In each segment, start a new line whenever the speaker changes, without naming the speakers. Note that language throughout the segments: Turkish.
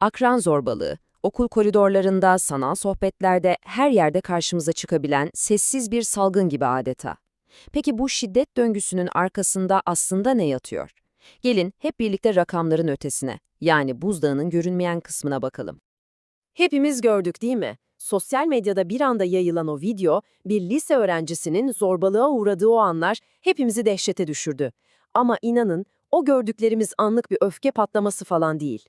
Akran zorbalığı, okul koridorlarında, sanal sohbetlerde, her yerde karşımıza çıkabilen sessiz bir salgın gibi adeta. Peki bu şiddet döngüsünün arkasında aslında ne yatıyor? Gelin hep birlikte rakamların ötesine, yani buzdağının görünmeyen kısmına bakalım.
Hepimiz gördük değil mi? Sosyal medyada bir anda yayılan o video, bir lise öğrencisinin zorbalığa uğradığı o anlar hepimizi dehşete düşürdü. Ama inanın, o gördüklerimiz anlık bir öfke patlaması falan değil.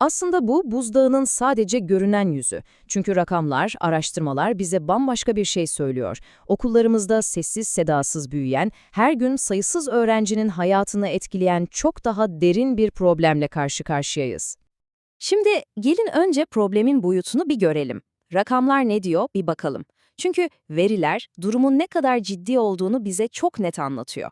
Aslında bu buzdağının sadece görünen yüzü. Çünkü rakamlar, araştırmalar bize bambaşka bir şey söylüyor. Okullarımızda sessiz sedasız büyüyen, her gün sayısız öğrencinin hayatını etkileyen çok daha derin bir problemle karşı karşıyayız.
Şimdi gelin önce problemin boyutunu bir görelim. Rakamlar ne diyor bir bakalım. Çünkü veriler durumun ne kadar ciddi olduğunu bize çok net anlatıyor.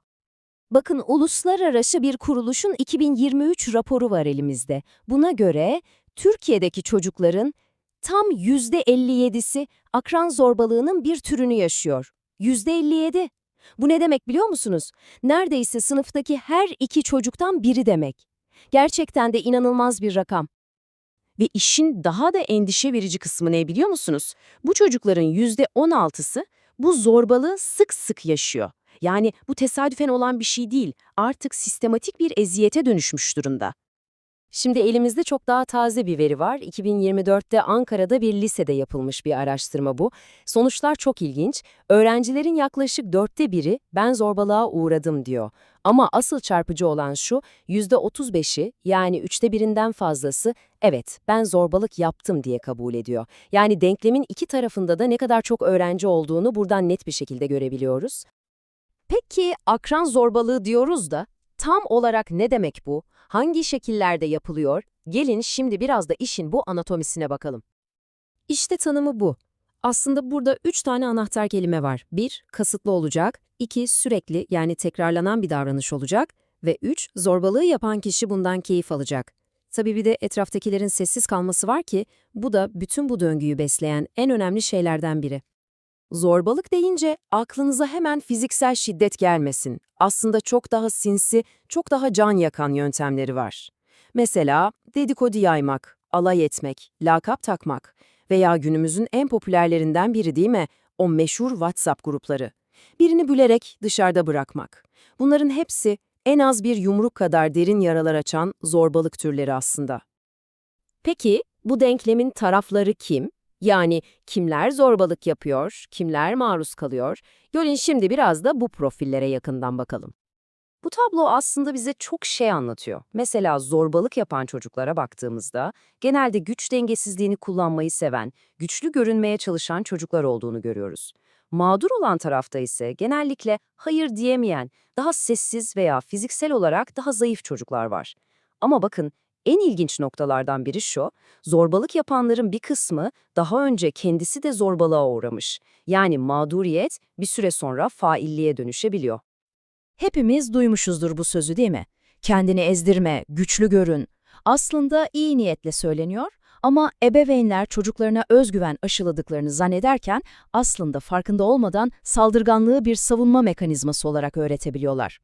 Bakın uluslararası bir kuruluşun 2023 raporu var elimizde. Buna göre Türkiye'deki çocukların tam %57'si akran zorbalığının bir türünü yaşıyor. %57. Bu ne demek biliyor musunuz? Neredeyse sınıftaki her iki çocuktan biri demek. Gerçekten de inanılmaz bir rakam. Ve işin daha da endişe verici kısmı ne biliyor musunuz? Bu çocukların %16'sı bu zorbalığı sık sık yaşıyor. Yani bu tesadüfen olan bir şey değil, artık sistematik bir eziyete dönüşmüş durumda. Şimdi elimizde çok daha taze bir veri var. 2024'te Ankara'da bir lisede yapılmış bir araştırma bu. Sonuçlar çok ilginç. Öğrencilerin yaklaşık dörtte biri ben zorbalığa uğradım diyor. Ama asıl çarpıcı olan şu, %35'i yani üçte birinden fazlası evet ben zorbalık yaptım diye kabul ediyor. Yani denklemin iki tarafında da ne kadar çok öğrenci olduğunu buradan net bir şekilde görebiliyoruz. Peki akran zorbalığı diyoruz da tam olarak ne demek bu? Hangi şekillerde yapılıyor? Gelin şimdi biraz da işin bu anatomisine bakalım. İşte tanımı bu. Aslında burada üç tane anahtar kelime var. Bir, kasıtlı olacak. iki sürekli yani tekrarlanan bir davranış olacak. Ve üç, zorbalığı yapan kişi bundan keyif alacak. Tabii bir de etraftakilerin sessiz kalması var ki bu da bütün bu döngüyü besleyen en önemli şeylerden biri. Zorbalık deyince aklınıza hemen fiziksel şiddet gelmesin. Aslında çok daha sinsi, çok daha can yakan yöntemleri var. Mesela dedikodu yaymak, alay etmek, lakap takmak veya günümüzün en popülerlerinden biri değil mi? O meşhur WhatsApp grupları. Birini bülerek dışarıda bırakmak. Bunların hepsi en az bir yumruk kadar derin yaralar açan zorbalık türleri aslında. Peki bu denklemin tarafları kim? Yani kimler zorbalık yapıyor, kimler maruz kalıyor? Gelin şimdi biraz da bu profillere yakından bakalım. Bu tablo aslında bize çok şey anlatıyor. Mesela zorbalık yapan çocuklara baktığımızda genelde güç dengesizliğini kullanmayı seven, güçlü görünmeye çalışan çocuklar olduğunu görüyoruz. Mağdur olan tarafta ise genellikle hayır diyemeyen, daha sessiz veya fiziksel olarak daha zayıf çocuklar var. Ama bakın en ilginç noktalardan biri şu, zorbalık yapanların bir kısmı daha önce kendisi de zorbalığa uğramış. Yani mağduriyet bir süre sonra failliğe dönüşebiliyor.
Hepimiz duymuşuzdur bu sözü değil mi? Kendini ezdirme, güçlü görün. Aslında iyi niyetle söyleniyor ama ebeveynler çocuklarına özgüven aşıladıklarını zannederken aslında farkında olmadan saldırganlığı bir savunma mekanizması olarak öğretebiliyorlar.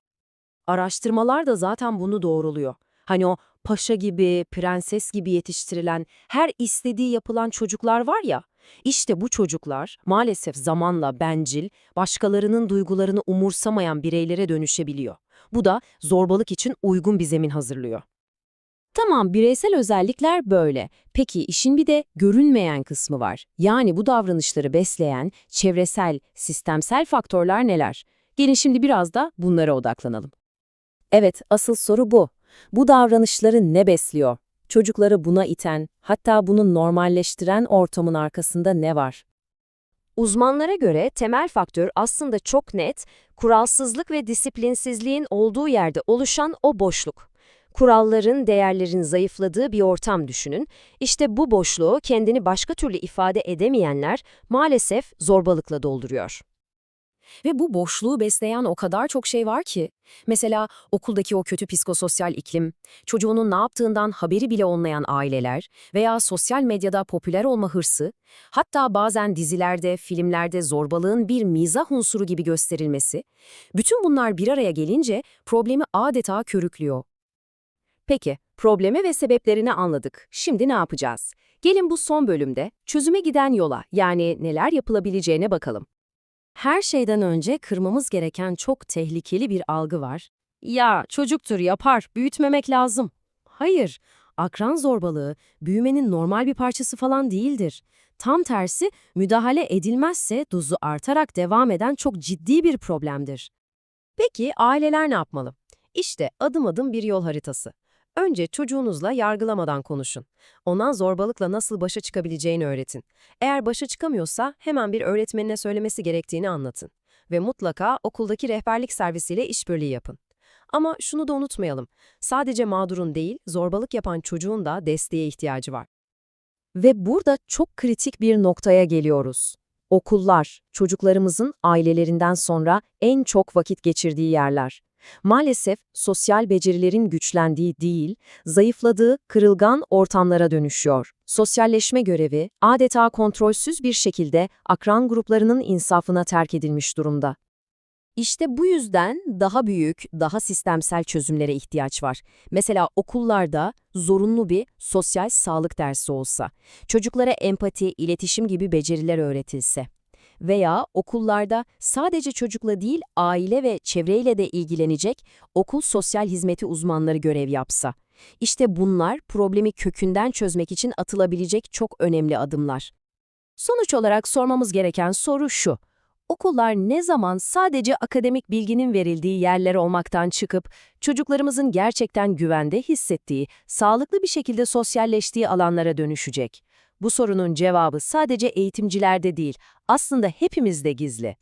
Araştırmalar da zaten bunu doğruluyor. Hani o paşa gibi, prenses gibi yetiştirilen, her istediği yapılan çocuklar var ya, işte bu çocuklar maalesef zamanla bencil, başkalarının duygularını umursamayan bireylere dönüşebiliyor. Bu da zorbalık için uygun bir zemin hazırlıyor.
Tamam, bireysel özellikler böyle. Peki işin bir de görünmeyen kısmı var. Yani bu davranışları besleyen çevresel, sistemsel faktörler neler? Gelin şimdi biraz da bunlara odaklanalım. Evet, asıl soru bu. Bu davranışları ne besliyor? Çocukları buna iten, hatta bunu normalleştiren ortamın arkasında ne var? Uzmanlara göre temel faktör aslında çok net, kuralsızlık ve disiplinsizliğin olduğu yerde oluşan o boşluk. Kuralların, değerlerin zayıfladığı bir ortam düşünün. İşte bu boşluğu kendini başka türlü ifade edemeyenler maalesef zorbalıkla dolduruyor. Ve bu boşluğu besleyen o kadar çok şey var ki. Mesela okuldaki o kötü psikososyal iklim, çocuğunun ne yaptığından haberi bile olmayan aileler veya sosyal medyada popüler olma hırsı, hatta bazen dizilerde, filmlerde zorbalığın bir mizah unsuru gibi gösterilmesi, bütün bunlar bir araya gelince problemi adeta körüklüyor. Peki,
Problemi ve sebeplerini anladık. Şimdi ne yapacağız? Gelin bu son bölümde çözüme giden yola yani neler yapılabileceğine bakalım. Her şeyden önce kırmamız gereken çok tehlikeli bir algı var. Ya çocuktur yapar, büyütmemek lazım. Hayır, akran zorbalığı büyümenin normal bir parçası falan değildir. Tam tersi müdahale edilmezse dozu artarak devam eden çok ciddi bir problemdir. Peki aileler ne yapmalı? İşte adım adım bir yol haritası. Önce çocuğunuzla yargılamadan konuşun. Ona zorbalıkla nasıl başa çıkabileceğini öğretin. Eğer başa çıkamıyorsa hemen bir öğretmenine söylemesi gerektiğini anlatın. Ve mutlaka okuldaki rehberlik servisiyle işbirliği yapın. Ama şunu da unutmayalım. Sadece mağdurun değil, zorbalık yapan çocuğun da desteğe ihtiyacı var. Ve burada çok kritik bir noktaya geliyoruz. Okullar, çocuklarımızın ailelerinden sonra en çok vakit geçirdiği yerler. Maalesef sosyal becerilerin güçlendiği değil, zayıfladığı kırılgan ortamlara dönüşüyor. Sosyalleşme görevi adeta kontrolsüz bir şekilde akran gruplarının insafına terk edilmiş durumda. İşte bu yüzden daha büyük, daha sistemsel çözümlere ihtiyaç var. Mesela okullarda zorunlu bir sosyal sağlık dersi olsa, çocuklara empati, iletişim gibi beceriler öğretilse veya okullarda sadece çocukla değil aile ve çevreyle de ilgilenecek okul sosyal hizmeti uzmanları görev yapsa. İşte bunlar problemi kökünden çözmek için atılabilecek çok önemli adımlar. Sonuç olarak sormamız gereken soru şu. Okullar ne zaman sadece akademik bilginin verildiği yerler olmaktan çıkıp çocuklarımızın gerçekten güvende hissettiği, sağlıklı bir şekilde sosyalleştiği alanlara dönüşecek? Bu sorunun cevabı sadece eğitimcilerde değil, aslında hepimizde gizli.